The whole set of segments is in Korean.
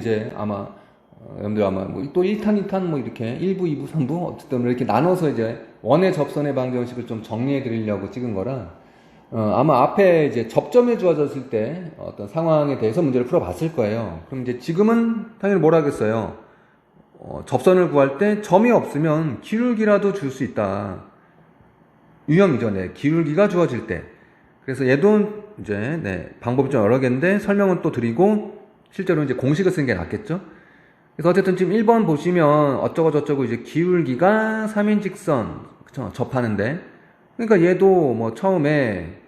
이제 아마 어, 여러분들 아마 뭐또 1탄, 2탄 뭐 이렇게 1부, 2부, 3부 어쨌든 이렇게 나눠서 이제 원의 접선의 방정식을 좀 정리해 드리려고 찍은 거라 어, 아마 앞에 이제 접점에 주어졌을 때 어떤 상황에 대해서 문제를 풀어봤을 거예요. 그럼 이제 지금은 당연히 뭘 하겠어요? 어, 접선을 구할 때 점이 없으면 기울기라도 줄 수 있다. 유형이죠, 네. 기울기가 주어질 때. 그래서 얘도 이제, 네. 방법이 좀 여러 개인데 설명은 또 드리고 실제로 이제 공식을 쓰는 게 낫겠죠? 그래서 어쨌든 지금 1번 보시면 어쩌고 저쩌고 이제 기울기가 3인 직선, 그쵸? 접하는데. 그러니까 얘도 뭐 처음에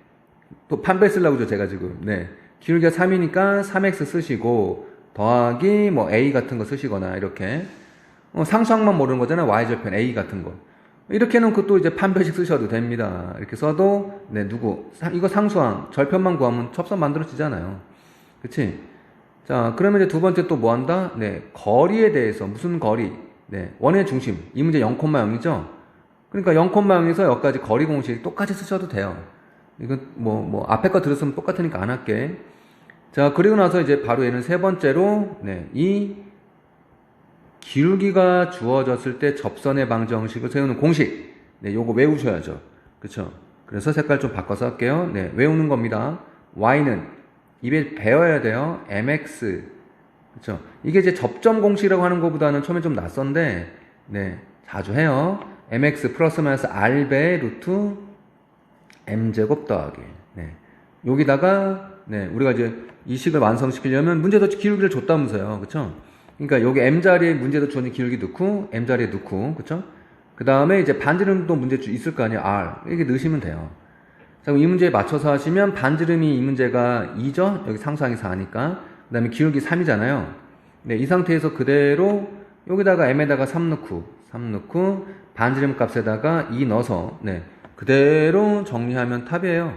또 판별 쓰려고 죠 제가 지금. 네. 기울기가 3이니까 3x 쓰시고 더하기 뭐 a 같은 거 쓰시거나 이렇게 어, 상수항만 모르는 거잖아요. y절편 a 같은 거. 이렇게 해놓고 또 이제 판별식 쓰셔도 됩니다. 이렇게 써도 네 누구 이거 상수항 절편만 구하면 첩선 만들어지잖아요. 그치? 자 그러면 이제 두 번째 또 뭐 한다? 네 거리에 대해서 무슨 거리? 네 원의 중심 이 문제 0,0이죠? 그러니까 0,0에서 여기까지 거리 공식 똑같이 쓰셔도 돼요. 이거 뭐, 뭐, 앞에 거 들었으면 똑같으니까 안 할게. 자, 그리고 나서 이제 바로 얘는 세 번째로, 네, 이 기울기가 주어졌을 때 접선의 방정식을 세우는 공식. 네, 요거 외우셔야죠. 그쵸? 그래서 색깔 좀 바꿔서 할게요. 네, 외우는 겁니다. y는 입에 배워야 돼요. mx. 그쵸? 이게 이제 접점 공식이라고 하는 것보다는 처음에 좀 낯선데, 네, 자주 해요. mx 플러스 마이너스 r배 루트 m제곱 더하기. 네. 여기다가, 네, 우리가 이제 이 식을 완성시키려면 문제도 기울기를 줬다면서요. 그쵸? 그러니까 여기 m자리에 문제도 주는 기울기 넣고, m자리에 넣고, 그쵸? 그 다음에 이제 반지름도 문제 있을 거 아니에요. r. 이렇게 넣으시면 돼요. 자, 이 문제에 맞춰서 하시면 반지름이 이 문제가 2죠? 여기 상수항이 4니까. 그 다음에 기울기 3이잖아요. 네, 이 상태에서 그대로 여기다가 m에다가 3 넣고, 3 넣고, 반지름 값에다가 2 넣어서, 네, 그대로 정리하면 탑이에요.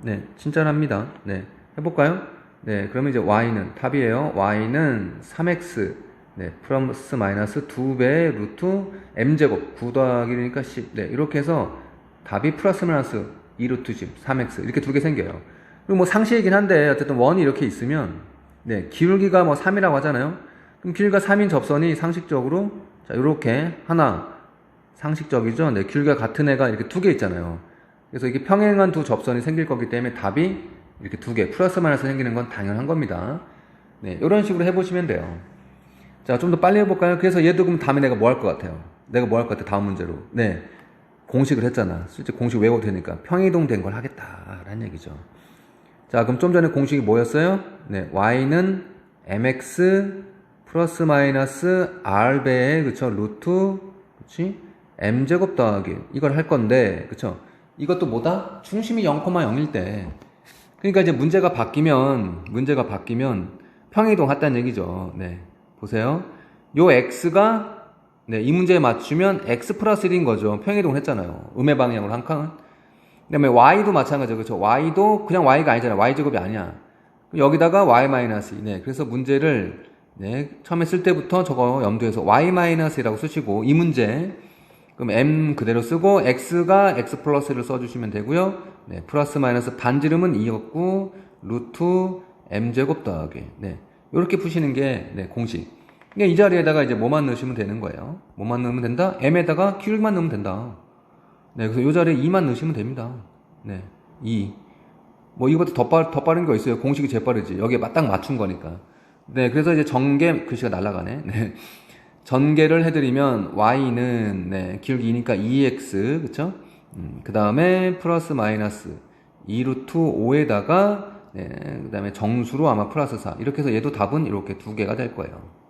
네, 친절합니다. 네, 해볼까요? 네, 그러면 이제 y는 탑이에요. y는 3x, 네, 플러스 마이너스 2배 루트 m제곱 9 더하기니까 10. 네, 이렇게 해서 답이 플러스 마이너스 2 루트 10, 3x 이렇게 두 개 생겨요. 그리고 뭐 상식이긴 한데 어쨌든 원이 이렇게 있으면 네, 기울기가 뭐 3이라고 하잖아요. 그럼 기울기가 3인 접선이 상식적으로 자, 이렇게 하나 상식적이죠. 네, 기울기가 같은 애가 이렇게 두 개 있잖아요. 그래서 이게 평행한 두 접선이 생길 거기 때문에 답이 이렇게 두 개, 플러스 마이너스 생기는 건 당연한 겁니다. 네, 이런 식으로 해보시면 돼요. 자, 좀 더 빨리 해볼까요? 그래서 얘도 그럼 다음에 내가 뭐 할 것 같아요? 내가 뭐 할 것 같아? 다음 문제로. 네. 공식을 했잖아. 실제 공식 외워도 되니까. 평이동 된 걸 하겠다라는 얘기죠. 자, 그럼 좀 전에 공식이 뭐였어요? 네, y는 mx 플러스 마이너스 r배의 그쵸 루트 그치 m제곱 더하기 이걸 할 건데 그쵸 이것도 뭐다 중심이 0,0일 때 그러니까 이제 문제가 바뀌면 문제가 바뀌면 평이동 했다는 얘기죠 네 보세요 요 x가 네, 이 문제에 맞추면 x 플러스 1인 거죠. 평이동 했잖아요. 음의 방향으로 한 칸. 그 다음에 y도 마찬가지죠 그쵸 y도 그냥 y가 아니잖아요. Y제곱이 아니야. 여기다가 y 마이너스 2 네, 그래서 문제를 네, 처음에 쓸 때부터 저거 염두에서 y-이라고 쓰시고 이 문제 그럼 m 그대로 쓰고 x가 x 플러스를 써주시면 되고요. 네, 플러스 마이너스 반지름은 2였고 루트 m제곱 더하기. 네, 이렇게 푸시는 게 네, 공식. 그러니까 이 자리에다가 이제 뭐만 넣으시면 되는 거예요. 뭐만 넣으면 된다? m에다가 기울기만 넣으면 된다. 네, 그래서 이 자리에 2만 넣으시면 됩니다. 네, 2. 뭐 이것도 더, 빠, 더 빠른 거 있어요. 공식이 제일 빠르지. 여기에 딱 맞춘 거니까. 네, 그래서 이제 전개 글씨가 날라가네. 네. 전개를 해드리면 y는 네, 기울기 2니까 2x 그쵸? 음, 그 다음에 플러스 마이너스 2루트 5에다가 네, 그 다음에 정수로 아마 플러스 4 이렇게 해서 얘도 답은 이렇게 두 개가 될 거예요.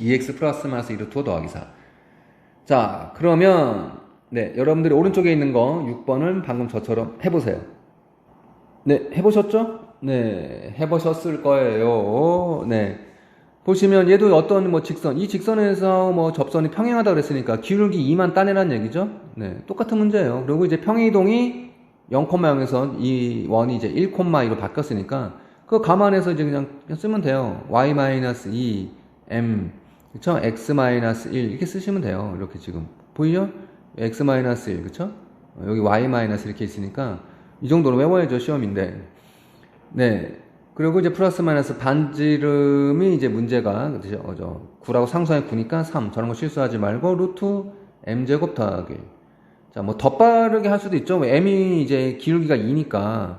2x 플러스 마이너스 2루트 5 더하기 4. 자, 그러면 네, 여러분들이 오른쪽에 있는 거 6번은 방금 저처럼 해보세요. 네, 해보셨죠? 네, 해보셨을 거예요. 네. 보시면 얘도 어떤 뭐 직선, 이 직선에서 뭐 접선이 평행하다 그랬으니까 기울기 2만 따내란 얘기죠. 네, 똑같은 문제예요. 그리고 이제 평행이동이 0,0에서 이 원이 이제 1,2로 바뀌었으니까 그거 감안해서 이제 그냥 쓰면 돼요. y-2 m 그쵸? x-1 이렇게 쓰시면 돼요. 이렇게 지금 보이죠? x-1 그쵸? 여기 y- 이렇게 있으니까 이 정도로 외워야죠 시험인데 네. 그리고 이제 플러스 마이너스 반지름이 이제 문제가 그죠? 어, 저 9라고 상수에 9니까 3 저런 거 실수하지 말고 루트 m제곱 더하기 자 뭐 더 빠르게 할 수도 있죠 m이 이제 기울기가 2니까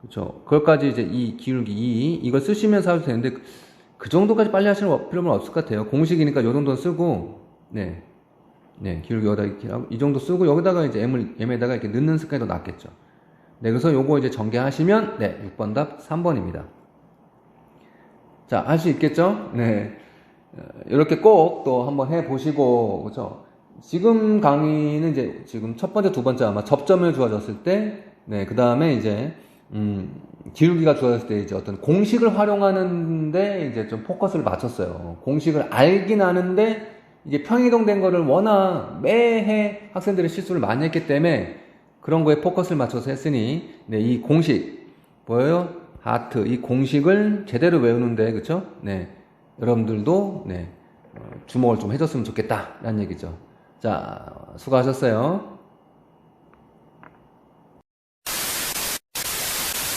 그렇죠 그것까지 이제 이 기울기 2 이걸 쓰시면서 하도 되는데 그- 그 정도까지 빨리 하시는 필요는 없을 것 같아요 공식이니까 요 정도 쓰고 네 네, 기울기 여기다 이렇게 하고 이 정도 쓰고 여기다가 이제 m을 m에다가 이렇게 넣는 습관이 더 낫겠죠. 네, 그래서 요거 이제 전개하시면 네, 6번 답 3번입니다. 자, 할 수 있겠죠? 네. 어, 이렇게 꼭 또 한번 해 보시고 그죠? 지금 강의는 이제 지금 첫 번째, 두 번째 아마 접점을 주어졌을 때 네, 그 다음에 이제 음, 기울기가 주어졌을 때 이제 어떤 공식을 활용하는데 이제 좀 포커스를 맞췄어요. 공식을 알긴 아는데 이게 평이동된 거를 워낙 매해 학생들이 실수를 많이 했기 때문에 그런 거에 포커스를 맞춰서 했으니 네, 이 공식 보여요? 하트 이 공식을 제대로 외우는데 그쵸? 네 여러분들도 네 어, 주목을 좀 해줬으면 좋겠다라는 얘기죠. 자 수고하셨어요.